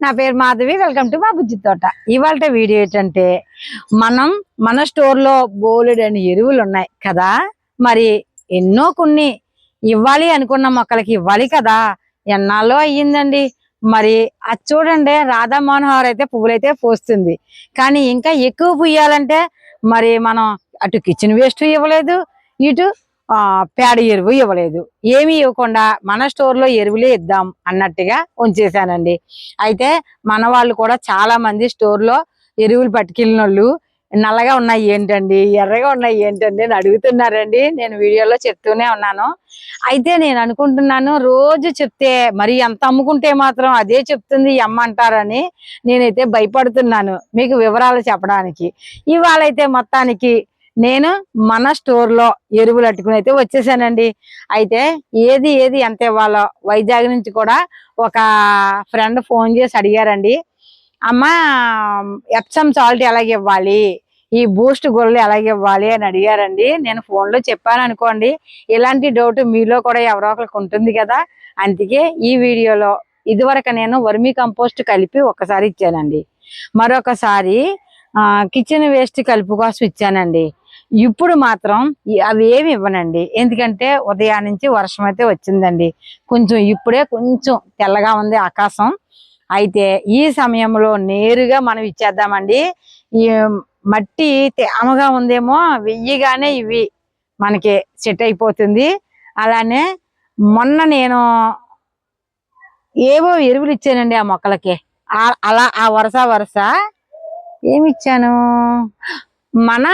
నా పేరు Madhavi. Welcome to మా బుజ్జి తోట. ఇవాళ వీడియో ఏంటంటే మనం మన స్టోర్లో బోలెడని ఎరువులు ఉన్నాయి కదా. మరి ఎన్నో కొన్ని ఇవ్వాలి అనుకున్న మొక్కలకి ఇవ్వాలి కదా. ఎన్నాళ్ళో అయ్యిందండి. మరి అది చూడండి రాధా మనోహర్ అయితే పువ్వులైతే పోస్తుంది. కానీ ఇంకా ఎక్కువ పుయ్యాలంటే మరి మనం అటు కిచెన్ వేస్ట్ ఇవ్వలేదు ఇటు పేడ ఎరువు ఇవ్వలేదు. ఏమీ ఇవ్వకుండా మన స్టోర్లో ఎరువులే ఇద్దాం అన్నట్టుగా ఉంచేశానండి. అయితే మన వాళ్ళు కూడా చాలా మంది ఎరువులు పట్టుకెళ్ళిన వాళ్ళు నల్లగా ఉన్నాయి ఏంటండి ఎర్రగా ఉన్నాయి ఏంటండి అని అడుగుతున్నారండి. నేను వీడియోలో చెప్తూనే ఉన్నాను. అయితే నేను అనుకుంటున్నాను రోజు చెప్తే మరి ఎంత అమ్ముకుంటే మాత్రం అదే చెప్తుంది ఈ అమ్మ అంటారని నేనైతే భయపడుతున్నాను మీకు వివరాలు చెప్పడానికి. ఇవాళ అయితే మొత్తానికి నేను మన స్టోర్లో ఎరువులు అట్టుకుని అయితే వచ్చేసానండి. అయితే ఏది ఏది ఎంత ఇవ్వాలో వైజాగ్ నుంచి కూడా ఒక ఫ్రెండ్ ఫోన్ చేసి అడిగారండి. అమ్మ ఎప్సమ్ సాల్ట్ ఎలాగ ఇవ్వాలి? ఈ బూస్ట్ గొర్రెలు ఎలాగ ఇవ్వాలి అని అడిగారండి. నేను ఫోన్లో చెప్పాను అనుకోండి. ఇలాంటి డౌట్ మీలో కూడా ఎవరో ఒకరికి ఉంటుంది కదా. అందుకే ఈ వీడియోలో ఇదివరకు నేను వర్మీ కంపోస్ట్ కలిపి ఒకసారి ఇచ్చానండి. మరొకసారి కిచెన్ వేస్ట్ కలుపు కోసం ఇచ్చానండి. ఇప్పుడు మాత్రం అవి ఏమి ఇవ్వనండి. ఎందుకంటే ఉదయం నుంచి వర్షం అయితే వచ్చిందండి. కొంచెం ఇప్పుడే కొంచెం తెల్లగా ఉంది ఆకాశం. అయితే ఈ సమయంలో నేరుగా మనం ఇచ్చేద్దామండి. ఈ మట్టి తేమగా ఉందేమో వెయ్యిగానే ఇవి మనకి సెట్ అయిపోతుంది. అలానే మొన్న నేను ఏవో ఎరువులు ఇచ్చానండి ఆ మొక్కలకి. అలా ఆ వరుస వరుస ఏమి ఇచ్చాను? మన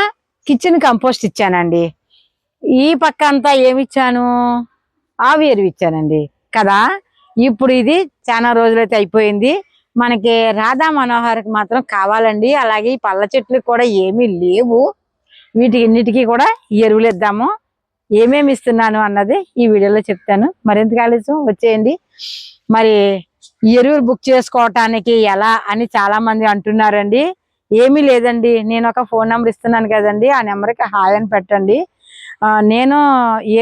కిచెన్ కంపోస్ట్ ఇచ్చానండి. ఈ పక్క అంతా ఏమి ఇచ్చాను ఆవి ఎరువు ఇచ్చానండి. కదా? ఇప్పుడు ఇది చాలా రోజులైతే అయిపోయింది. మనకి రాధా మనోహర్కి మాత్రం కావాలండి. అలాగే ఈ పళ్ళ చెట్లు కూడా ఏమీ లేవు. వీటికి కూడా ఎరువులు ఇద్దాము. ఏమేమి ఇస్తున్నాను అన్నది ఈ వీడియోలో చెప్తాను. మరింత ఆలస్యం? వచ్చేయండి. మరి ఈ ఎరువులు బుక్ చేసుకోవటానికి ఎలా అని చాలా మంది అంటున్నారండి. ఏమీ లేదండి. నేను ఒక ఫోన్ నెంబర్ ఇస్తున్నాను కదండి. ఆ నెంబర్కి హాయ్ అని పెట్టండి. నేను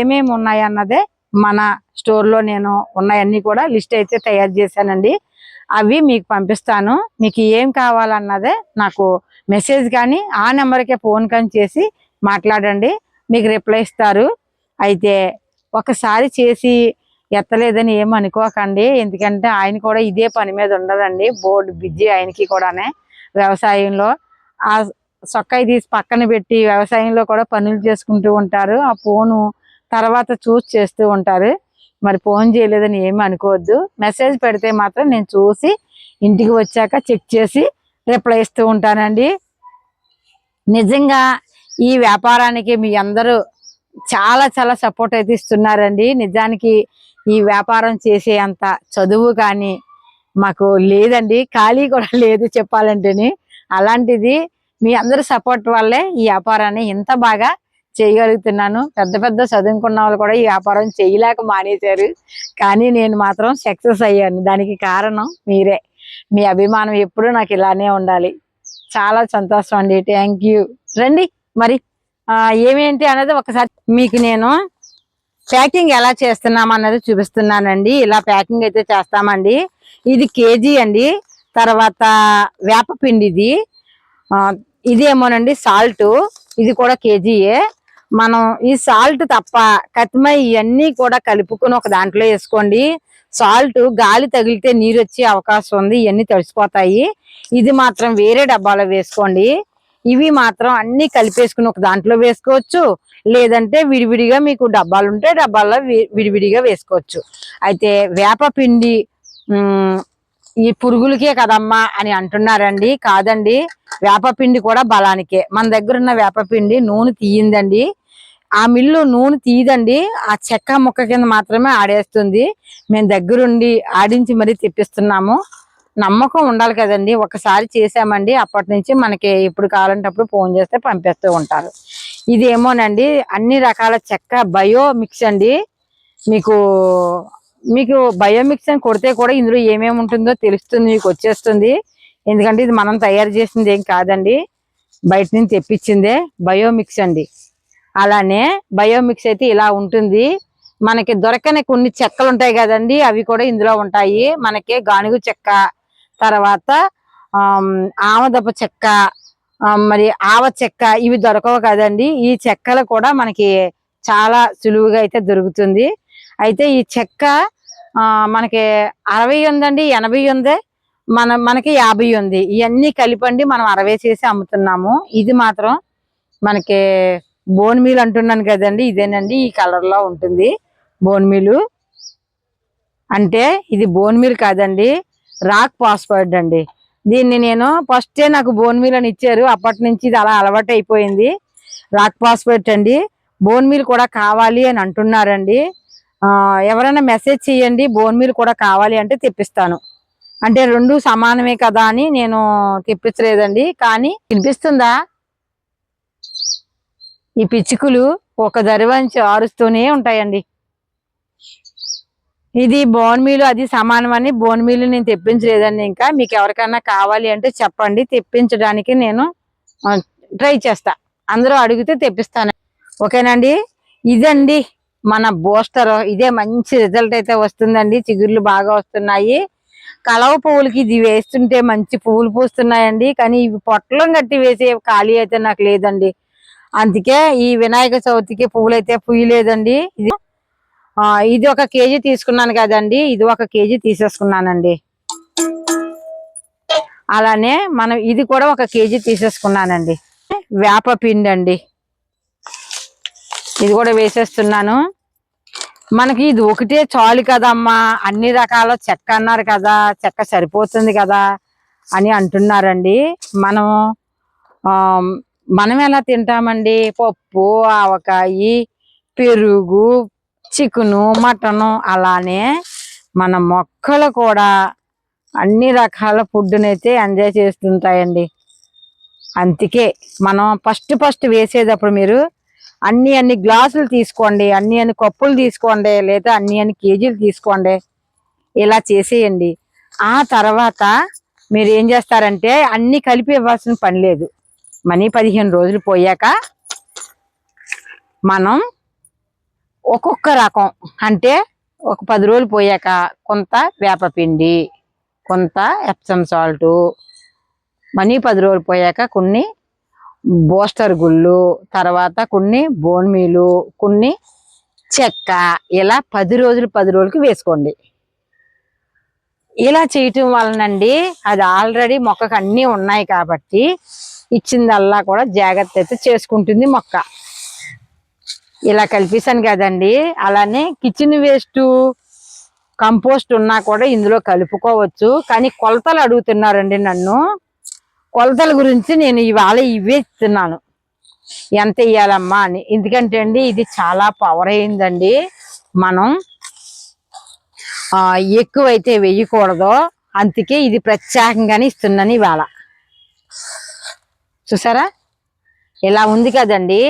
ఏమేమి ఉన్నాయి అన్నదే మన స్టోర్లో నేను ఉన్నాయన్నీ కూడా లిస్ట్ అయితే తయారు చేశానండి. అవి మీకు పంపిస్తాను. మీకు ఏం కావాలన్నదే నాకు మెసేజ్ కానీ ఆ నెంబర్కే ఫోన్ కానీ చేసి మాట్లాడండి. మీకు రిప్లై ఇస్తారు. అయితే ఒకసారి చేసి ఎత్తలేదని ఏమనుకోకండి అనుకోకండి. ఎందుకంటే ఆయన కూడా ఇదే పని మీద ఉండదండి. బోర్డు బిజీ ఆయనకి కూడానే. వ్యవసాయంలో. ఆ సొక్కాయి తీసి పక్కన పెట్టి వ్యవసాయంలో కూడా పనులు చేసుకుంటూ ఉంటారు. ఆ ఫోను తర్వాత చూసి చేస్తూ ఉంటారు. మరి ఫోన్ చేయలేదని ఏమి అనుకోవద్దు. మెసేజ్ పెడితే మాత్రం నేను చూసి ఇంటికి వచ్చాక చెక్ చేసి రిప్లై ఇస్తూ ఉంటానండి. నిజంగా ఈ వ్యాపారానికి మీ అందరూ చాలా చాలా సపోర్ట్ అయితే ఇస్తున్నారండి. నిజానికి ఈ వ్యాపారం చేసే అంత చదువు కానీ మాకు లేదండి ఖాళీ కూడా లేదు చెప్పాలంటేని. అలాంటిది మీ అందరి సపోర్ట్ వల్లే ఈ వ్యాపారాన్ని ఇంత బాగా చేయగలుగుతున్నాను. పెద్ద పెద్ద చదువుకున్న వాళ్ళు కూడా ఈ వ్యాపారం చేయలేక మానేశారు. కానీ నేను మాత్రం సక్సెస్ అయ్యాను. దానికి కారణం మీరే. మీ అభిమానం ఎప్పుడూ నాకు ఇలానే ఉండాలి. చాలా సంతోషం అండి. థ్యాంక్ యూ రండి మరి ఏమేంటి అనేది ఒకసారి మీకు నేను ప్యాకింగ్ ఎలా చేస్తున్నాం అన్నది చూపిస్తున్నానండి. ఇలా ప్యాకింగ్ అయితే చేస్తామండి. ఇది కేజీ అండి. తర్వాత వేపపిండి ఇది ఆ, ఇదేమోనండి సాల్ట్. ఇది కూడా కేజీయే. మనం ఈ సాల్ట్ తప్ప కత్తిమై ఇవన్నీ కూడా కలుపుకుని ఒక దాంట్లో వేసుకోండి. సాల్ట్ గాలి తగిలితే నీరు వచ్చే అవకాశం ఉంది ఇవన్నీ తడిసిపోతాయి. ఇది మాత్రం వేరే డబ్బాలో వేసుకోండి. ఇవి మాత్రం అన్ని కలిపేసుకుని ఒక దాంట్లో వేసుకోవచ్చు. లేదంటే విడివిడిగా మీకు డబ్బాలు ఉంటే డబ్బాల్లో వి- విడివిడిగా వేసుకోవచ్చు. అయితే వేప పిండి ఈ పురుగులకే కదమ్మా అని అంటున్నారండి. కాదండి. వేపపిండి కూడా బలానికే. మన దగ్గర ఉన్న వేపపిండి నూనె తీయిందండి. ఆ మిల్లు నూనె తీయదండి. ఆ చెక్క ముక్క కింద మాత్రమే ఆడేస్తుంది. మేము దగ్గరుండి ఆడించి మరీ తెప్పిస్తున్నాము. నమ్మకం ఉండాలి కదండి. ఒకసారి చేసామండి అప్పటి నుంచి మనకి ఎప్పుడు కావాలంటప్పుడు ఫోన్ చేస్తే పంపిస్తూ ఉంటారు. ఇదేమోనండి. అన్ని రకాల చెక్క బయో మిక్స్ అండి. మీకు మీకు బయోమిక్స్ అని కొడితే కూడా ఇందులో ఏమేమి ఉంటుందో తెలుస్తుంది మీకు వచ్చేస్తుంది. ఎందుకంటే ఇది మనం తయారు చేసింది ఏం కాదండి. బయట నుంచి తెప్పించిందే బయోమిక్స్ అండి. అలానే బయోమిక్స్ అయితే ఇలా ఉంటుంది. మనకి దొరకని కొన్ని చెక్కలు ఉంటాయి కదండి అవి కూడా ఇందులో ఉంటాయి. మనకి గానుగు చెక్క తర్వాత ఆమదప చెక్క మరి ఆవ చెక్క ఇవి దొరకవు కదండి. ఈ చెక్కలు కూడా మనకి చాలా సులువుగా అయితే దొరుకుతుంది. అయితే ఈ చెక్క మనకి అరవై ఉందండి ఎనభై ఉంది. మన మనకి యాభై ఉంది. ఇవన్నీ కలిపండి మనం అరవై చేసి అమ్ముతున్నాము. ఇది మాత్రం మనకి బోన్ మీల్ అంటున్నాను కదండి ఇదేనండి ఈ కలర్లో ఉంటుంది బోన్ మీలు. అంటే ఇది బోన్ మీల్ కాదండి రాక్ పాస్వర్డ్ అండి. దీన్ని నేను ఫస్టే నాకు బోన్ మీల్ అని ఇచ్చారు అప్పటి నుంచి ఇది అలా అలవాటు అయిపోయింది రాక్ పాస్వర్డ్ అండి బోన్ మీల్ కూడా కావాలి అని అంటున్నారండి. ఎవరైనా మెసేజ్ చేయండి బోన్ మీల్ కూడా కావాలి అంటే తెప్పిస్తాను. అంటే రెండు సమానమే కదా అని నేను తెప్పించలేదండి కానీ వినిపిస్తుందా? ఈ పిచ్చుకలు ఒక దరివంచి ఆరుస్తూనే ఉంటాయండి. ఇది బోన్ మీలు అది సమానం అని బోన్ మీలు నేను తెప్పించలేదండి ఇంకా. మీకు ఎవరికైనా కావాలి అంటే చెప్పండి తెప్పించడానికి నేను ట్రై చేస్తా. అందరూ అడిగితే తెప్పిస్తాను. ఓకేనండి? ఇదండి. మన బూస్టర్ ఇదే మంచి రిజల్ట్ అయితే వస్తుందండి. చిగుర్లు బాగా వస్తున్నాయి. కలవ పువ్వులకి ఇది వేస్తుంటే మంచి పువ్వులు పూస్తున్నాయండి. కానీ ఇవి పొట్లం కట్టి వేసే ఖాళీ అయితే నాకు లేదండి. అందుకే ఈ వినాయక చవితికి పువ్వులు అయితే పూయలేదండి. ఇది ఇది ఒక కేజీ తీసుకున్నాను కదండి. ఇది ఒక కేజీ తీసేసుకున్నానండి. అలానే మనం ఇది కూడా ఒక కేజీ తీసేసుకున్నానండి. వేప పిండి అండి ఇది కూడా వేసేస్తున్నాను. మనకి ఇది ఒకటే చాలు కదమ్మా. అన్ని రకాల చెక్క అన్నారు కదా చెక్క సరిపోతుంది కదా అని అంటున్నారండి. మనం మనం ఎలా తింటామండి? పప్పు ఆవకాయి పెరుగు చికెను మటను అలానే మన మొక్కలు కూడా అన్ని రకాల ఫుడ్నైతే ఎంజాయ్ చేస్తుంటాయండి. అందుకే మనం ఫస్ట్ ఫస్ట్ వేసేటప్పుడు మీరు అన్ని అన్ని గ్లాసులు తీసుకోండి అన్ని అన్ని కప్పులు తీసుకోండి లేదా అన్ని అన్ని కేజీలు తీసుకోండి. ఇలా చేసేయండి. ఆ తర్వాత మీరు ఏం చేస్తారంటే అన్ని కలిపి ఇవ్వాల్సిన పని లేదు. మనీ పదిహేను రోజులు పోయాక మనం ఒక్కొక్క రకం అంటే ఒక పది రోజులు పోయాక కొంత వేపపిండి కొంత ఎప్సమ్ సాల్టు మనీ పది రోజులు పోయాక కొన్ని బోస్టర్ గుళ్ళు తర్వాత కొన్ని బోన్మీలు కొన్ని చెక్క. ఇలా పది రోజులు పది రోజులకి వేసుకోండి. ఇలా చేయటం వలనండి అది ఆల్రెడీ మొక్కకు అన్నీ ఉన్నాయి కాబట్టి ఇచ్చిందల్లా కూడా జాగ్రత్త అయితే చేసుకుంటుంది మొక్క. ఇలా కలిపేశాను కదండి అలానే కిచెన్ వేస్ట్ కంపోస్ట్ ఉన్నా కూడా ఇందులో కలుపుకోవచ్చు. కానీ కొలతలు అడుగుతున్నారండి నన్ను. కొలతల గురించి నేను ఇవాళ ఇవే ఇస్తున్నాను ఎంత ఇయ్యాలమ్మా అని. ఎందుకంటే అండి ఇది చాలా పవర్ అయిందండి. మనం ఎక్కువైతే వేయకూడదు. అందుకే ఇది ప్రత్యేకంగానే ఇస్తున్నాను ఇవాళ. చూసారా? ఇలా ఉంది కదండి.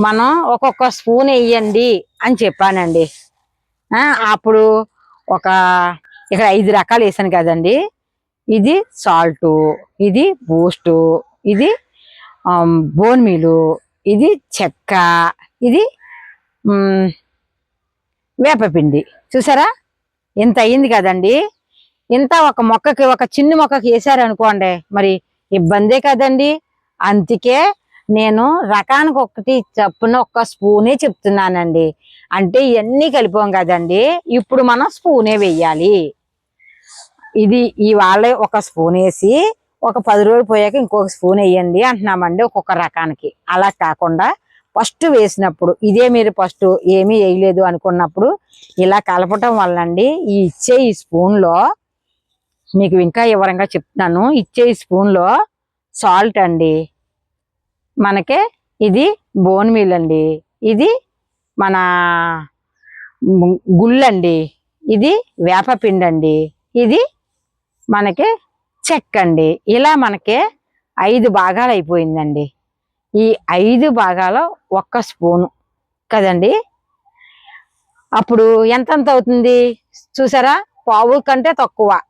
మనం ఒక్కొక్క స్పూన్ వేయండి అని చెప్పానండి. అప్పుడు ఒక ఇక్కడ ఐదు రకాలు వేసాను కదండి. ఇది సాల్ట్ ఇది బూస్ట్ ఇది బోన్ మీలు ఇది చెక్క ఇది వేపపిండి చూసారా? ఇంత అయింది కదండి. ఇంత ఒక మొక్కకి ఒక చిన్న మొక్కకి వేసారనుకోండి మరి ఇబ్బందే కదండి. అందుకే నేను రకానికి ఒకటి చప్పున ఒక్క స్పూనే చెప్తున్నానండి. అంటే ఇవన్నీ కలిపాం కదండి. ఇప్పుడు మనం స్పూనే వెయ్యాలి ఇది ఇవాళ ఒక స్పూన్ వేసి ఒక పది రోజులు పోయాక ఇంకొక స్పూన్ వేయండి అంటున్నామండి ఒక్కొక్క రకానికి. అలా కాకుండా ఫస్ట్ వేసినప్పుడు ఇదే మీరు ఫస్ట్ ఏమీ వేయలేదు అనుకున్నప్పుడు ఇలా కలపటం వల్లండి. ఈ ఇచ్చే ఈ స్పూన్లో మీకు ఇంకా వివరంగా చెప్తున్నాను. ఇచ్చే ఈ స్పూన్లో సాల్ట్ అండి. మనకి ఇది బోన్ మీల్ అండి. ఇది మన గుళ్ళండి. ఇది వేపపిండి అండి ఇది మనకి చెక్క అండి. ఇలా మనకి ఐదు భాగాలు అయిపోయిందండి. ఈ ఐదు భాగాలు ఒక్క స్పూను కదండి. అప్పుడు ఎంతెంత అవుతుంది? చూసారా? పావు కంటే తక్కువ.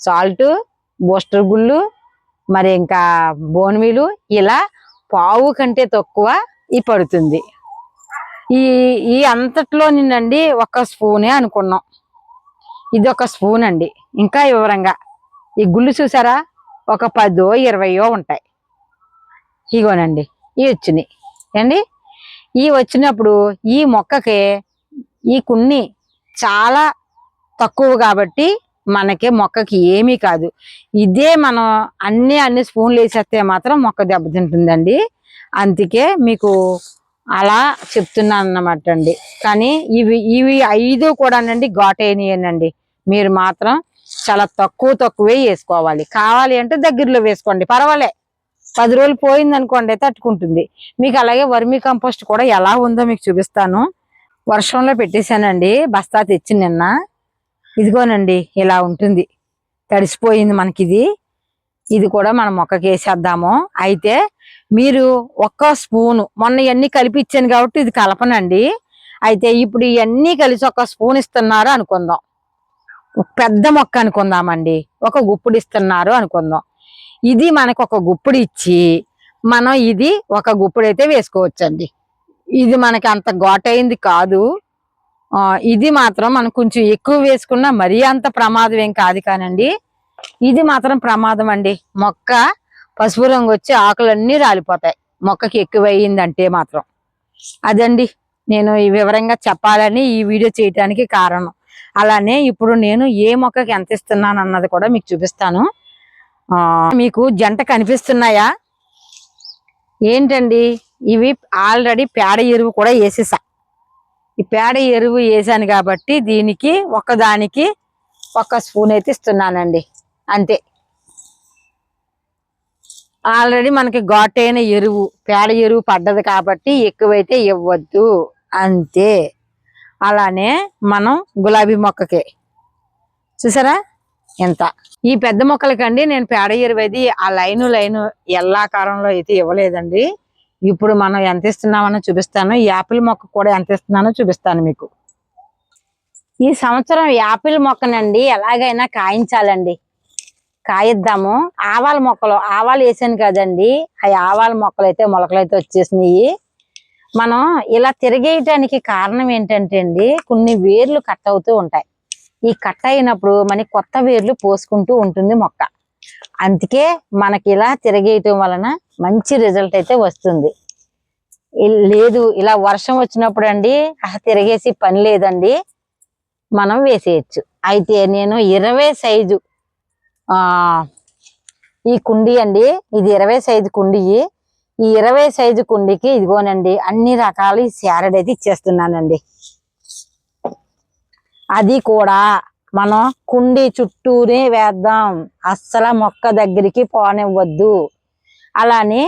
సాల్ట్ బూస్టర్ గుళ్ళు మరి ఇంకా బోన్మీలు ఇలా పావు కంటే తక్కువ ఈ పడుతుంది. ఈ ఈ అంతట్లో నిన్నండి ఒక స్పూనే అనుకున్నాం. ఇది ఒక స్పూన్ అండి ఇంకా వివరంగా ఈ గుళ్ళు చూసారా? ఒక పదో ఇరవయో ఉంటాయి. ఇగోనండి ఇవి వచ్చినాయి. ఏండి? ఈ వచ్చినప్పుడు ఈ మొక్కకి ఈ కొన్ని చాలా తక్కువ కాబట్టి మనకి మొక్కకి ఏమీ కాదు. ఇదే మనం అన్ని అన్ని స్పూన్లు వేసేస్తే మాత్రం మొక్క దెబ్బతింటుందండి. అందుకే మీకు అలా చెప్తున్నాను అన్నమాట అండి కానీ ఇవి ఇవి ఐదు కూడానండి ఘాటైనయేనండి. మీరు మాత్రం చాలా తక్కువ తక్కువే వేసుకోవాలి. కావాలి అంటే దగ్గరలో వేసుకోండి. పర్వాలే. పది రోజులు పోయింది అనుకోండి తట్టుకుంటుంది. మీకు అలాగే వర్మీ కంపోస్ట్ కూడా ఎలా ఉందో మీకు చూపిస్తాను. వర్షంలో పెట్టేశానండి. బస్తా తెచ్చి నిన్న. ఇదిగోనండి ఇలా ఉంటుంది. తడిసిపోయింది మనకి ఇది ఇది కూడా మనం మొక్కకి వేసేద్దాము. అయితే మీరు ఒక్క స్పూను మొన్న ఇవన్నీ కలిపి ఇచ్చాను కాబట్టి ఇది కలపనండి. అయితే ఇప్పుడు ఇవన్నీ కలిసి ఒక స్పూన్ ఇస్తున్నారు అనుకుందాం. పెద్ద మొక్క అనుకుందామండి. ఒక గుప్పుడు ఇస్తున్నారు అనుకుందాం. ఇది మనకు ఒక గుప్పుడు ఇచ్చి మనం ఇది ఒక గుప్పుడు అయితే వేసుకోవచ్చండి. ఇది మనకి అంత ఘాటైంది కాదు. ఇది మాత్రం మనం కొంచెం ఎక్కువ వేసుకున్నా మరీ అంత ప్రమాదం ఏం కాదు కానండి. ఇది మాత్రం ప్రమాదం అండి. మొక్క పసుపు రంగు వచ్చి ఆకులన్నీ రాలిపోతాయి. మొక్కకి ఎక్కువ అయ్యిందంటే మాత్రం. అదండి. నేను ఈ వివరంగా చెప్పాలని ఈ వీడియో చేయటానికి కారణం. అలానే ఇప్పుడు నేను ఏ మొక్కకి ఎంత ఇస్తున్నాను అన్నది కూడా మీకు చూపిస్తాను. ఆ, మీకు జంట కనిపిస్తున్నాయా? ఏంటండి? ఇవి ఆల్రెడీ పేడ ఎరువు కూడా వేసేసా. ఈ పేడ ఎరువు వేసాను కాబట్టి దీనికి ఒకదానికి ఒక స్పూన్ అయితే ఇస్తున్నానండి. అంతే. ఆల్రెడీ మనకి ఘాటైన ఎరువు పేడ ఎరువు పడ్డది కాబట్టి ఎక్కువైతే ఇవ్వద్దు. అంతే. అలానే మనం గులాబీ మొక్కకి. చూసారా? ఎంత? ఈ పెద్ద మొక్కలకండి నేను పేడ ఎరువేది ఆ లైను లైను ఎల్లాకారంలో అయితే ఇవ్వలేదండి. ఇప్పుడు మనం ఎంత ఇస్తున్నామని చూపిస్తాను. ఈ యాపిల్ మొక్క కూడా ఎంత ఇస్తున్నానో చూపిస్తాను మీకు. ఈ సంవత్సరం యాపిల్ మొక్కనండి ఎలాగైనా కాయించాలండి. కాయిద్దాము. ఆవాల మొక్కలు ఆవాలు వేసాను కదండి. ఆ ఆవాల మొక్కలు అయితే మొలకలు అయితే వచ్చేసినాయి. మనం ఇలా తిరిగేయటానికి కారణం ఏంటంటే అండి కొన్ని వేర్లు కట్ అవుతూ ఉంటాయి. ఈ కట్ అయినప్పుడు మనకి కొత్త వేర్లు పోసుకుంటూ ఉంటుంది మొక్క. అందుకే మనకి ఇలా తిరగేయటం వలన మంచి రిజల్ట్ అయితే వస్తుంది. ఇల్- లేదు ఇలా వర్షం వచ్చినప్పుడు అండి తిరిగేసి పని లేదండి మనం వేసేయచ్చు. అయితే నేను ఇరవై సైజు ఈ కుండీ అండి ఇది ఇరవై సైజు కుండీ ఈ ఇరవై సైజు కుండీకి ఇదిగోనండి అన్ని రకాల ఈ శారడ్ అయితే ఇచ్చేస్తున్నానండి. అది కూడా మనం కుండీ చుట్టూనే వేద్దాం. అస్సలు మొక్క దగ్గరికి పోనివ్వద్దు. అలానే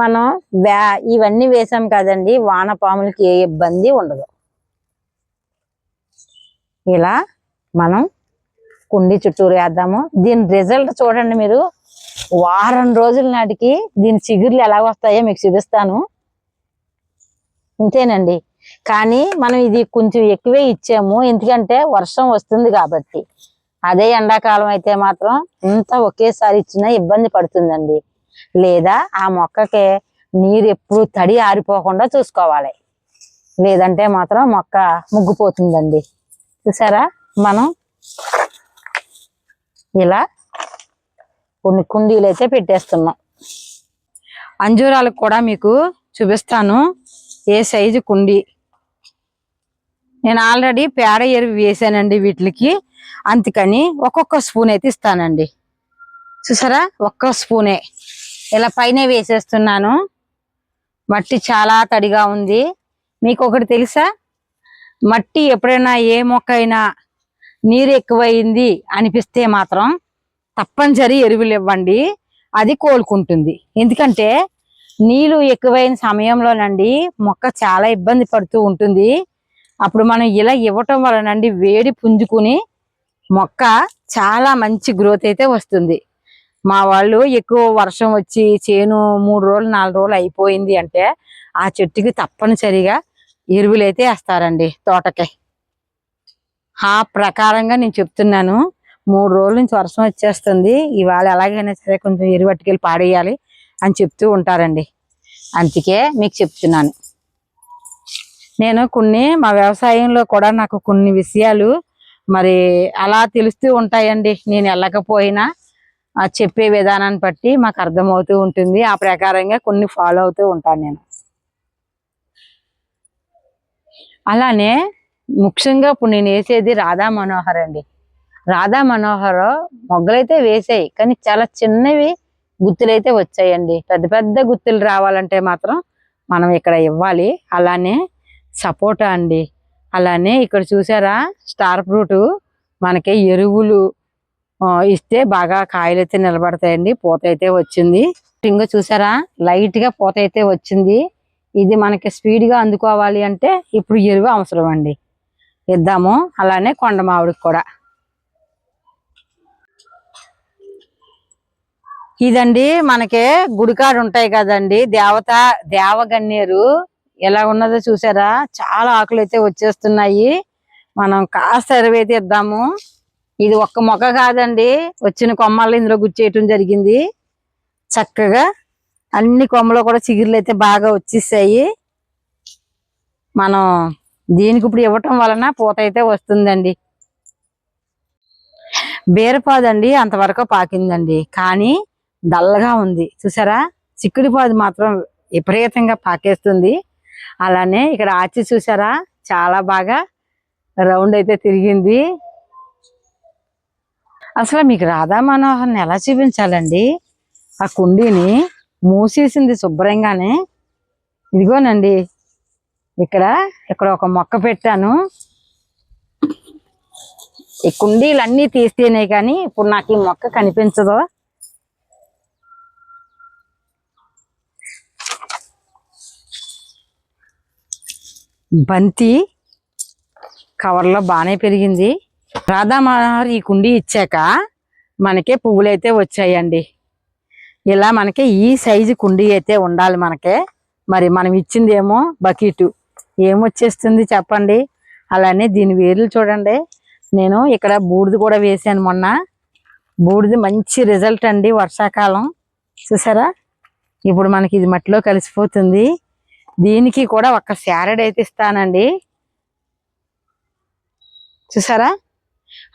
మనం వే ఇవన్నీ వేసాం కదండి వానపాములకి ఏ ఇబ్బంది ఉండదు. ఇలా మనం కుండీ చుట్టూరు వేద్దాము. దీని రిజల్ట్ చూడండి మీరు. వారం రోజుల నాటికి దీని చిగుర్లు ఎలా వస్తాయో మీకు చూపిస్తాను. ఇంతేనండి. కానీ మనం ఇది కొంచెం ఎక్కువే ఇచ్చాము. ఎందుకంటే వర్షం వస్తుంది కాబట్టి. అదే ఎండాకాలం అయితే మాత్రం ఇంత ఒకేసారి ఇచ్చినా ఇబ్బంది పడుతుందండి. లేదా ఆ మొక్కకి నీరు ఎప్పుడు తడి ఆరిపోకుండా చూసుకోవాలి. లేదంటే మాత్రం మొక్క ముగ్గుపోతుందండి. చూసారా? మనం ఇలా కొన్ని కుండీలు అయితే పెట్టేస్తున్నాం. అంజూరాలకు కూడా మీకు చూపిస్తాను. ఏ సైజు కుండీ? నేను ఆల్రెడీ పేడ ఎరువు వేసానండి వీటికి. అందుకని ఒక్కొక్క స్పూన్ అయితే ఇస్తానండి. చూసారా? ఒక్క స్పూనే. ఇలా పైన వేసేస్తున్నాను. మట్టి చాలా తడిగా ఉంది. మీకు ఒకటి తెలుసా? మట్టి ఎప్పుడైనా ఏ మొక్క అయినా నీరు ఎక్కువైంది అనిపిస్తే మాత్రం తప్పనిసరి ఎరువులు ఇవ్వండి. అది కోలుకుంటుంది. ఎందుకంటే నీళ్ళు ఎక్కువైన సమయంలోనండి మొక్క చాలా ఇబ్బంది పడుతూ ఉంటుంది. అప్పుడు మనం ఇలా ఇవ్వటం వలనండి వేడి పుంజుకుని మొక్క చాలా మంచి గ్రోత్ అయితే వస్తుంది. మా వాళ్ళు ఎక్కువ వర్షం వచ్చి చేను మూడు రోజులు నాలుగు రోజులు అయిపోయింది అంటే ఆ చెట్టుకి తప్పనిసరిగా ఎరువులు అయితే వేస్తారండి తోటకి. ఆ ప్రకారంగా నేను చెప్తున్నాను. మూడు రోజుల నుంచి వర్షం వచ్చేస్తుంది. ఇవాళ ఎలాగైనా సరే కొంచెం ఎరువు పట్టుకెళ్ళి పాడేయాలి అని చెప్తూ ఉంటారండి. అందుకే మీకు చెప్తున్నాను. నేను కొన్ని మా వ్యవసాయంలో కూడా నాకు కొన్ని విషయాలు మరి అలా తెలుస్తూ ఉంటాయండి. నేను వెళ్ళకపోయినా చెప్పే విధానాన్ని బట్టి మాకు అర్థమవుతూ ఉంటుంది. ఆ ప్రకారంగా కొన్ని ఫాలో అవుతూ ఉంటాను నేను. అలానే ముఖ్యంగా ఇప్పుడు నేను వేసేది రాధా మనోహర్ అండి. రాధా మనోహర్ మొగ్గలైతే వేసాయి కానీ చాలా చిన్నవి గుత్తులైతే వచ్చాయండి. పెద్ద పెద్ద గుత్తులు రావాలంటే మాత్రం మనం ఇక్కడ ఇవ్వాలి. అలానే సపోటా అండి. అలానే ఇక్కడ చూసారా స్టార్ ఫ్రూట్ మనకి ఎరువులు ఇస్తే బాగా కాయలు అయితే నిలబడతాయండి పూత అయితే వచ్చింది. ఇంకో చూసారా లైట్గా పూత అయితే వచ్చింది. ఇది మనకి స్పీడ్గా అందుకోవాలి అంటే ఇప్పుడు ఎరువు అవసరం అండి ఇద్దాము అలానే కొండ మామిడికి కూడా. ఇదండి మనకి గుడికాడు ఉంటాయి కదండి. దేవత దేవగన్నేరు ఎలా ఉన్నదో చూసారా? చాలా ఆకులు అయితే వచ్చేస్తున్నాయి. మనం కాస్త ఎరువు అయితే ఇద్దాము ఇది ఒక్క మొక్క కాదండి. వచ్చిన కొమ్మలు ఇందులో గుచ్చేయటం జరిగింది. చక్కగా అన్ని కొమ్మలు కూడా చిగురులు అయితే బాగా వచ్చేసాయి. మనం దీనికి ఇప్పుడు ఇవ్వటం వలన పూత అయితే వస్తుందండి. బీరపాదండి అంతవరకు పాకిందండి. కానీ డల్లగా ఉంది. చూసారా? చిక్కుడి పాదు మాత్రం విపరీతంగా పాకేస్తుంది. అలానే ఇక్కడ ఆచి చూసారా? చాలా బాగా రౌండ్ అయితే తిరిగింది. అసలు మీకు రాధా మనోహర్ని ఎలా చూపించాలండి? ఆ కుండీని మూసేసింది శుభ్రంగానే. ఇదిగోనండి. ఇక్కడ ఇక్కడ ఒక మొక్క పెట్టాను. ఈ కుండీలన్నీ తీస్తేనే కానీ ఇప్పుడు నాకు ఈ మొక్క కనిపించదు. బంతి కవర్లో బాగానే పెరిగింది. రాధా ఈ కుండీ ఇచ్చాక మనకే పువ్వులైతే వచ్చాయండి. ఇలా మనకి ఈ సైజు కుండీ అయితే ఉండాలి మనకే. మరి మనం ఇచ్చిందేమో బకెట్. ఏమొచ్చేస్తుంది చెప్పండి? అలానే దీని వేర్లు చూడండి. నేను ఇక్కడ బూడిద కూడా వేసాను మొన్న. బూడిద మంచి రిజల్ట్ అండి వర్షాకాలం. చూసారా? ఇప్పుడు మనకి ఇది మట్టిలో కలిసిపోతుంది. దీనికి కూడా ఒక శారడ్ అయితే ఇస్తానండి. చూసారా?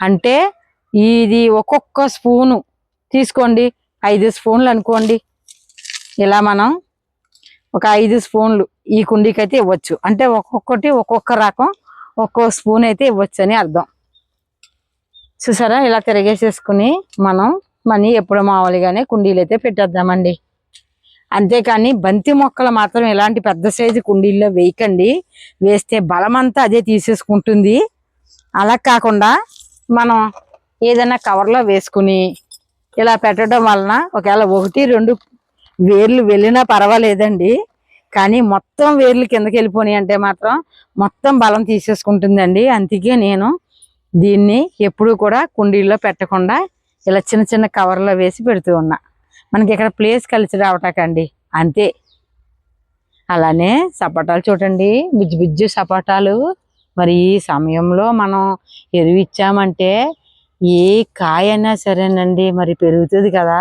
అంటే ఇది ఒక్కొక్క స్పూను. తీసుకోండి. ఐదు స్పూన్లు అనుకోండి. ఇలా మనం ఒక ఐదు స్పూన్లు ఈ కుండీకి అయితే ఇవ్వచ్చు. అంటే ఒక్కొక్కటి ఒక్కొక్క రకం ఒక్కొక్క స్పూన్ అయితే ఇవ్వచ్చు అని అర్థం. చూసారా? ఇలా తిరిగేసేసుకుని మనం మనీ ఎప్పుడు మామూలుగానే కుండీలు అయితే పెట్టేద్దామండి. అంతేకాని బంతి మొక్కలు మాత్రం ఇలాంటి పెద్ద సైజు కుండీల్లో వేయకండి. వేస్తే బలమంతా అదే తీసేసుకుంటుంది. అలా కాకుండా మనం ఏదైనా కవర్లో వేసుకుని ఇలా పెట్టడం వలన ఒకవేళ ఒకటి రెండు వేర్లు వెళ్ళినా పర్వాలేదండి. కానీ మొత్తం వేర్లు కిందకి వెళ్ళిపోయినాయి అంటే మాత్రం మొత్తం బలం తీసేసుకుంటుందండి. అందుకే నేను దీన్ని ఎప్పుడూ కూడా కుండీల్లో పెట్టకుండా ఇలా చిన్న చిన్న కవర్లో వేసి పెడుతూ ఉన్నా. మనకి ఇక్కడ ప్లేస్ కలిసి రావటాకండి అంతే. అలానే సపోటాలు చూడండి. బిజ్జు బిజ్జు సపోటాలు. మరి ఈ సమయంలో మనం ఎరువు ఇచ్చామంటే ఏ కాయ అయినా సరేనండి. మరి పెరుగుతుంది కదా.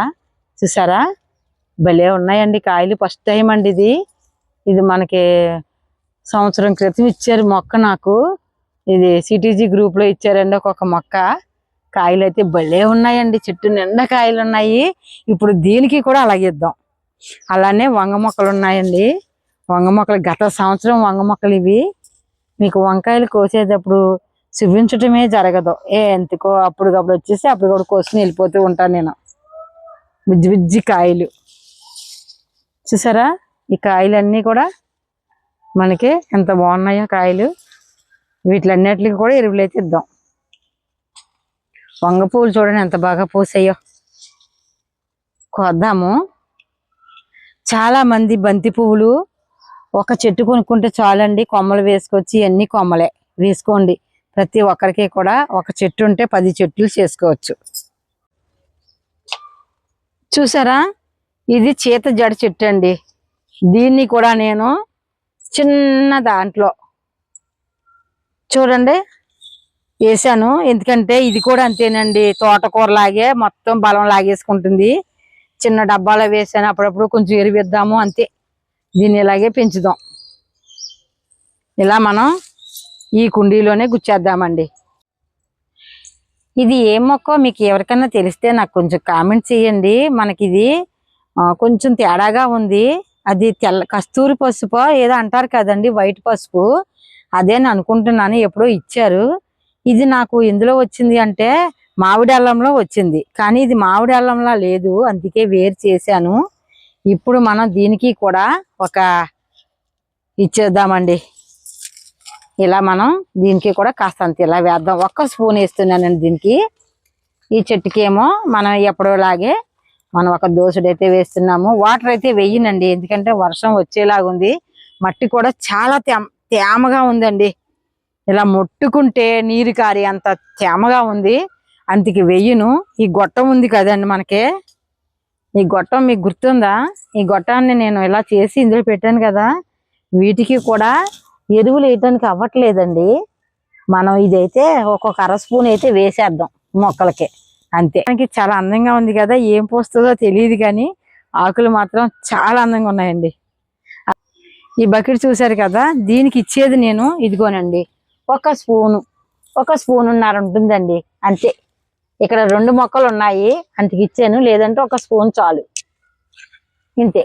చూసారా? భలే ఉన్నాయండి కాయలు. ఫస్ట్ టైం అండి ఇది. ఇది మనకి సంవత్సరం క్రితం ఇచ్చారు మొక్క నాకు. ఇది సిటీజీ గ్రూప్లో ఇచ్చారండి ఒక్కొక్క మొక్క. కాయలు అయితే భలే ఉన్నాయండి. చెట్టు నిండా కాయలు ఉన్నాయి ఇప్పుడు దీనికి కూడా అలాగే ఇద్దాం. అలానే వంగ మొక్కలు ఉన్నాయండి. వంగ మొక్కలు గత సంవత్సరం వంగ మొక్కలు ఇవి. మీకు వంకాయలు కోసేటప్పుడు చూపించటమే జరగదు. ఏ ఎంతకో అప్పటికప్పుడు వచ్చేసి అప్పటికప్పుడు కోసుకుని వెళ్ళిపోతూ ఉంటాను నేను. బుజ్జి బుజ్జి కాయలు. చూసారా? ఈ కాయలన్నీ కూడా మనకి ఎంత బాగున్నాయో కాయలు. వీటిలన్నిటికి కూడా ఎరువులు అయితే ఇద్దాం. వంగ పువ్వులు చూడండి ఎంత బాగా పూసాయో. కొద్దాము. చాలా మంది బంతి పువ్వులు ఒక చెట్టు కొనుక్కుంటే చాలండి. కొమ్మలు వేసుకొచ్చి అన్ని కొమ్మలే వేసుకోండి. ప్రతి ఒక్కరికి కూడా ఒక చెట్టు ఉంటే పది చెట్లు చేసుకోవచ్చు. చూసారా? ఇది చీత జడ చెట్టు అండి. దీన్ని కూడా నేను చిన్న దాంట్లో చూడండి. వేసాను ఎందుకంటే ఇది కూడా అంతేనండి. తోటకూర లాగే మొత్తం బలం లాగేసుకుంటుంది. చిన్న డబ్బాలో వేసాను. అప్పుడప్పుడు కొంచెం ఎరువిద్దాము అంతే. దీన్ని ఇలాగే పెంచుదాం. ఇలా మనం ఈ కుండీలోనే గుచ్చేద్దామండి. ఇది ఏ మొక్క మీకు ఎవరికైనా తెలిస్తే నాకు కొంచెం కామెంట్ చేయండి. మనకి ఇది కొంచెం తేడాగా ఉంది. అది తెల్ల కస్తూరి పసుపు ఏదో అంటారు కదండి వైట్ పసుపు. అదే అనుకుంటున్నాను. ఎప్పుడో ఇచ్చారు. ఇది నాకు ఎందులో వచ్చింది అంటే మామిడి అల్లంలో వచ్చింది. కానీ ఇది మామిడి అల్లంలా లేదు. అందుకే వేరు చేశాను. ఇప్పుడు మనం దీనికి కూడా ఒక ఇచ్చేద్దామండి. ఇలా మనం దీనికి కూడా కాస్తంత ఇలా వేద్దాం. ఒక్క స్పూన్ వేస్తున్నానండి దీనికి. ఈ చెట్టుకి ఏమో మనం ఎప్పుడోలాగే మనం ఒక దోసుడు అయితే వేస్తున్నాము. వాటర్ అయితే వెయ్యనండి ఎందుకంటే వర్షం వచ్చేలాగా ఉంది మట్టి కూడా చాలా తేమ తేమగా ఉందండి. ఇలా ముట్టుకుంటే నీరు కారి అంత తేమగా ఉంది. అంతకి వెయ్యను. ఈ గొట్టం ఉంది కదండి మనకి. ఈ గొట్టం మీకు గుర్తుందా? ఈ గొట్టాన్ని నేను ఇలా చేసి ఇందులో పెట్టాను కదా. వీటికి కూడా ఎరువులు వేయటానికి అవ్వట్లేదండి. మనం ఇదైతే ఒక్కొక్క అర స్పూన్ అయితే వేసేద్దాం మొక్కలకి. అంతే. మనకి చాలా అందంగా ఉంది కదా. ఏం పోస్తుందో తెలియదు కానీ ఆకులు మాత్రం చాలా అందంగా ఉన్నాయండి. ఈ బకెట్ చూసారు కదా? దీనికి ఇచ్చేది నేను. ఇదిగోనండి. ఒక స్పూను ఒక స్పూన్ ఉన్నర ఉంటుందండి అంతే. ఇక్కడ రెండు మొక్కలు ఉన్నాయి అంతకి ఇచ్చాను లేదంటే ఒక స్పూన్ చాలు. ఇంతే.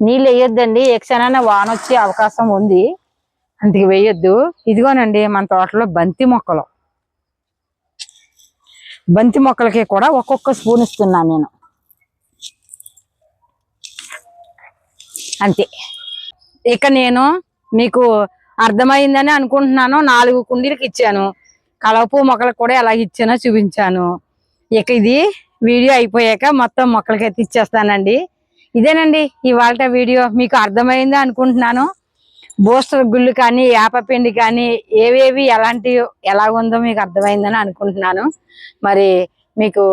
నీళ్ళు వేయొద్దండి ఎక్సనైనా వాన వచ్చే అవకాశం ఉంది అందుకు వేయొద్దు. ఇదిగోనండి మన తోటలో బంతి మొక్కలు. బంతి మొక్కలకి కూడా ఒక్కొక్క స్పూన్ ఇస్తున్నాను నేను. అంతే. ఇక నేను మీకు అర్థమైందని అనుకుంటున్నాను. నాలుగు కుండీలకు ఇచ్చాను. కలవపు మొక్కలకు కూడా ఎలా ఇచ్చానో చూపించాను. ఇక ఇది వీడియో అయిపోయాక మొత్తం మొక్కలకి అయితే ఇచ్చేస్తానండి. ఇదేనండి ఇవాళ వీడియో. మీకు అర్థమైందో అనుకుంటున్నాను. బూస్టర్ గుళ్ళు కానీ యాపపిండి కానీ ఏవేవి ఎలాంటి ఎలా ఉందో మీకు అర్థమైందని అనుకుంటున్నాను. మరి మీకు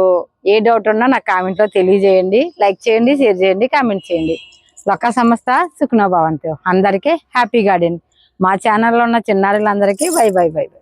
ఏ డౌట్ ఉన్నా నాకు కామెంట్లో తెలియజేయండి. లైక్ చేయండి షేర్ చేయండి కామెంట్ చేయండి. లొక్క సంస్థ సుఖనోభవంతు అందరికీ హ్యాపీ గార్డెన్. మా ఛానల్లో ఉన్న చిన్నారులందరికీ బై బై బై బై.